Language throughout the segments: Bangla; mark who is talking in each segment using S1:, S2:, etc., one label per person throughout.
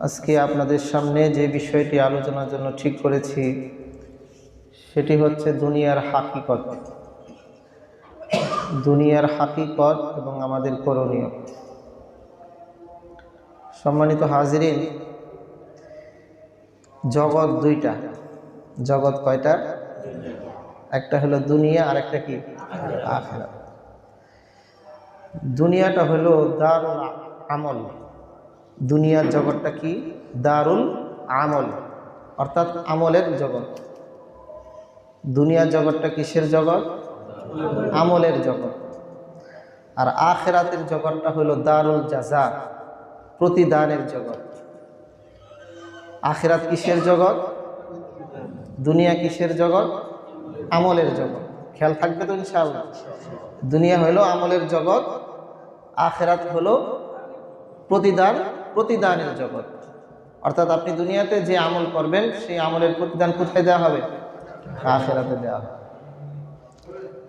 S1: আজকে আপনাদের সামনে যে বিষয়টি আলোচনার জন্য ঠিক করেছি, সেটি হচ্ছে দুনিয়ার হাকিকত। দুনিয়ার হাকিকত এবং আমাদের করণীয়। সম্মানিত হাজিরিন, জগৎ দুইটা। জগৎ কয়টা? একটা হলো দুনিয়া আর একটা কি দুনিয়াটা হলো দারুল আমল। দুনিয়ার জগৎটা কি? দারুল আমল, অর্থাৎ আমলের জগৎ। দুনিয়ার জগৎটা কিসের জগৎ? আমলের জগৎ। আর আখেরাতের জগৎটা হলো দারুল জাজা, প্রতিদানের জগৎ। আখেরাত কিসের জগৎ? দুনিয়া কিসের জগৎ? আমলের জগৎ। খেয়াল থাকবে তো ইনশাআল্লাহ? দুনিয়া হলো আমলের জগৎ, আখেরাত হলো প্রতিদান প্রতিদানের জগৎ। অর্থাৎ আপনি দুনিয়াতে যে আমল করবেন, সেই আমলের প্রতিদান কোথায় দেওয়া হবে? আখেরাতে দেওয়া হবে।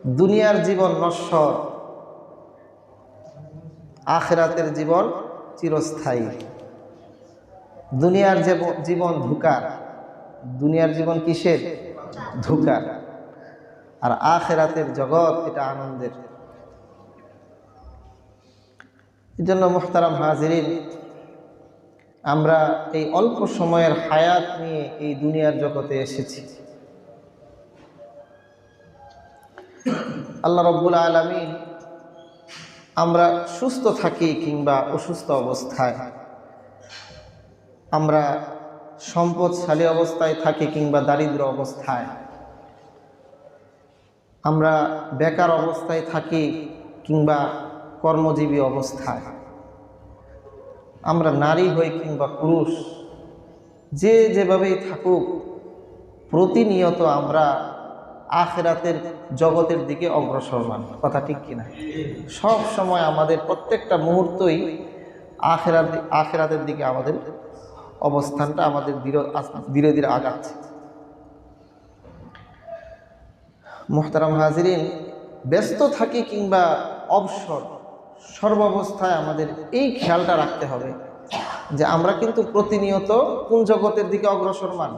S1: দুনিয়ার জীবন নশ্বর, আখেরাতের জীবন চিরস্থায়ী। দুনিয়ার যে জীবন ধুকার, দুনিয়ার জীবন কিসের? ধুকার। আর আখেরাতের জগৎ, এটা আনন্দের। এই জন্য মোহতারাম হাজিরিন আমরা এই অল্প সময়ের হায়াত নিয়ে এই দুনিয়ার জগতে এসেছি। আল্লাহ রব্বুল আলমিন আমরা সুস্থ থাকি কিংবা অসুস্থ অবস্থায়। আমরা সম্পদশালী অবস্থায় থাকি কিংবা দারিদ্র অবস্থায়। আমরা বেকার অবস্থায় থাকি কিংবা কর্মজীবী অবস্থায়। আমরা নারী হই কিংবা পুরুষ, যে যেভাবেই থাকুক, প্রতিনিয়ত আমরা আখেরাতের জগতের দিকে অগ্রসরমান কথা ঠিক কিনা? সব সময় আমাদের প্রত্যেকটা মুহূর্তই আখেরাত আখেরাতের দিকে আমাদের অবস্থানটা আমাদের ধীরে ধীরে আগাচ্ছে। মোহতারাম হাজিরিন, ব্যস্ত থাকি কিংবা অবসর সর্বাবস্থায় আমাদের এই খেয়ালটা রাখতে হবে যে আমরা কিন্তু প্রতিনিয়ত কোন জগতের দিকে অগ্রসরমান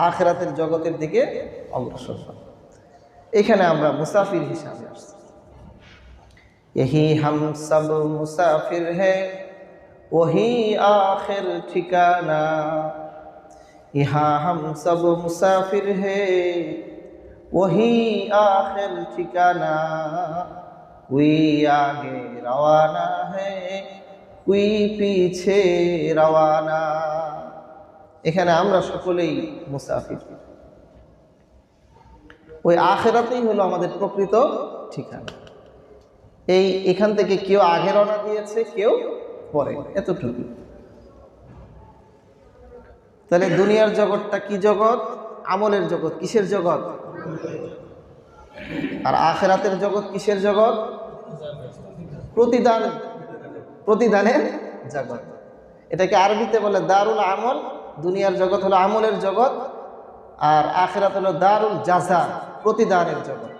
S1: আখেরাতের জগতের দিকে অগ্রসরমান এখানে আমরা মুসাফির হিসাবে আসছি यही हम सब मुसाफिर है वही आखिर ठिकाना यहाँ हम सब मुसाफिर है वही आखिर ठिकाना कोई आगे रवाना है कोई पीछे रवाना এখানে আমরা সকলেই মুসাফির ওই আখেরাতেই হলো আমাদের প্রকৃত ঠিকানা এই এখান থেকে কেউ আগে রওনা দিয়েছে কেউ পরে এতটুকু তাহলে দুনিয়ার জগৎটা কি জগৎ আমলের জগৎ কিসের জগৎ আর আখেরাতের জগৎ কিসের জগৎ? প্রতিদান, প্রতিদানের জগৎ। এটাকে আরবিতে বলে দারুল আমল, দুনিয়ার জগৎ হলো আমলের জগৎ, আর আখেরাত হলো দারুল জাজা, প্রতিদানের জগৎ।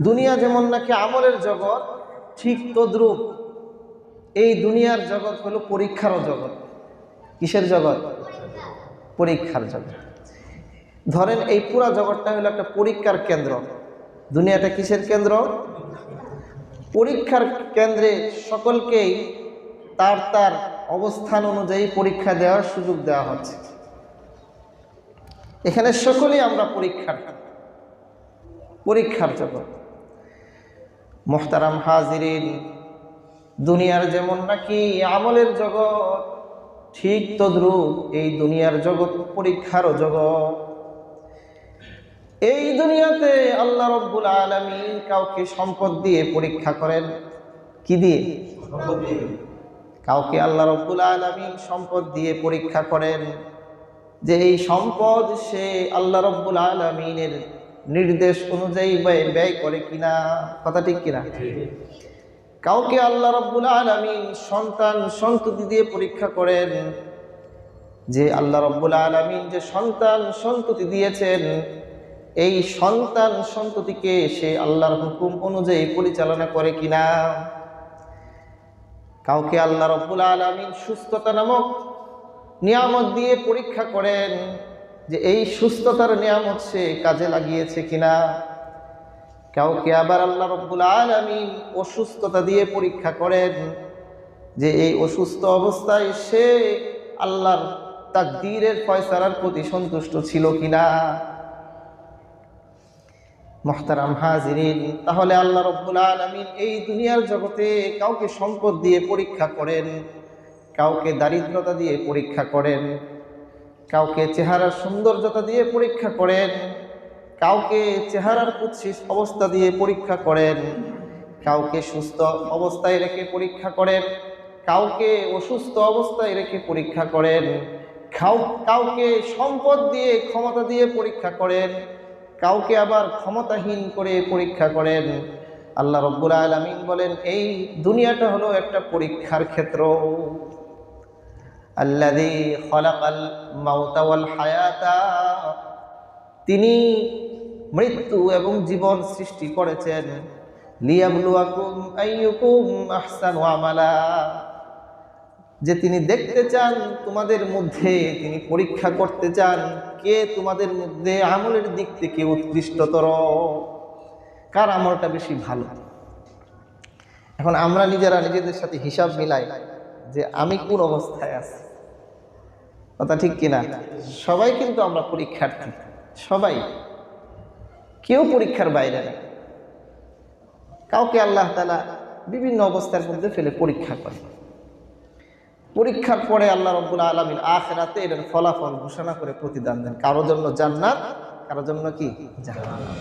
S1: দুনিয়া যেমন নাকি আমলের জগৎ, ঠিক তদ্রূপ এই দুনিয়ার জগৎ হলো পরীক্ষারও জগৎ। কিসের জগৎ? পরীক্ষার জগৎ। ধরেন এই পুরা জগৎটা হলো একটা পরীক্ষার কেন্দ্র। দুনিয়াটা কিসের কেন্দ্র? পরীক্ষার কেন্দ্রে সকলকেই তার তার অবস্থান অনুযায়ী পরীক্ষা দেওয়ার সুযোগ দেওয়া হচ্ছে। এখানে সকলেই আমরা পরীক্ষার পরীক্ষার জগৎ। মোহতারাম হাজিরিন, দুনিয়ার যেমন নাকি আমলের জগৎ, ঠিক তদ্রুপ এই দুনিয়ার জগৎ পরীক্ষারও জগৎ। এই দুনিয়াতে আল্লাহ রব্বুল আলমী কাউকে সম্পদ দিয়ে পরীক্ষা করেন। কি দিয়ে? কাউকে আল্লাহ রব্বুল আলমী সম্পদ দিয়ে পরীক্ষা করেন। যে এই সম্পদ সে আল্লাহ রব্বুল আলমিনের নির্দেশ অনুযায়ী ব্যয় ব্যয় করে কিনা কথা ঠিক কিনা? কাউকে আল্লাহ রব্বুল আলমিন সন্তান সন্ততি দিয়ে পরীক্ষা করেন। যে আল্লাহ রব্বুল আলমিন যে সন্তান সন্ততি দিয়েছেন এই সন্তান সন্ততিকে সে আল্লাহর হুকুম অনুযায়ী পরিচালনা করে কিনা? কাউকে আল্লাহ রব্বুল আলমিন সুস্থতা নামক নিয়ামত দিয়ে পরীক্ষা করেন যে এই সুস্থতার নিয়ামত সে কাজে লাগিয়েছে কিনা? কাউকে আবার আল্লাহ রব্বুল আলমিন অসুস্থতা দিয়ে পরীক্ষা করেন যে এই অসুস্থ অবস্থায় সে আল্লাহর তাকদীরের ফয়সালার প্রতি সন্তুষ্ট ছিল কিনা? মোহতারাম হাজিরিন, তাহলে আল্লাহ রব্বুল আলমিন এই দুনিয়ার জগতে কাউকে সম্পদ দিয়ে পরীক্ষা করেন, কাউকে দারিদ্রতা দিয়ে পরীক্ষা করেন, কাউকে চেহারার সৌন্দর্যতা দিয়ে পরীক্ষা করেন, কাউকে চেহারার কুৎসিত অবস্থা দিয়ে পরীক্ষা করেন, কাউকে সুস্থ অবস্থায় রেখে পরীক্ষা করেন, কাউকে অসুস্থ অবস্থায় রেখে পরীক্ষা করেন কাউকে সম্পদ দিয়ে, ক্ষমতা দিয়ে পরীক্ষা করেন কাউকে আবার ক্ষমতাহীন করে পরীক্ষা করেন। আল্লাহ রব্বুল আলমিন বলেন, এই দুনিয়াটা হলো একটা পরীক্ষার ক্ষেত্র। আল্লাদি হায়াতা, তিনি মৃত্যু এবং জীবন সৃষ্টি করেছেন। লিয়াবলুয়াকুম আইয়ুকুম আহসানু আমালা। যে তিনি দেখতে চান তোমাদের মধ্যে, তিনি পরীক্ষা করতে চান, কে তোমাদের মধ্যে আমলের দিক থেকে উৎকৃষ্টতর? কার আমলটা বেশি ভালো? এখন আমরা নিজেরা নিজেদের সাথে হিসাব মিলাই যে আমি কোন অবস্থায় আছি। কথা ঠিক কিনা? সবাই কিন্তু আমরা পরীক্ষার্থী, সবাই। কেউ পরীক্ষার বাইরে নেই কাউকে আল্লাহ তালা বিভিন্ন অবস্থার মধ্যে ফেলে পরীক্ষা করে। পরীক্ষার পরে আল্লাহ রব্বুল আলমিন আখেরাতে এটার ফলাফল ঘোষণা করে প্রতিদান দেন। কারোর জন্য জান্নাত কারোর জন্য কি জাহান্নাম।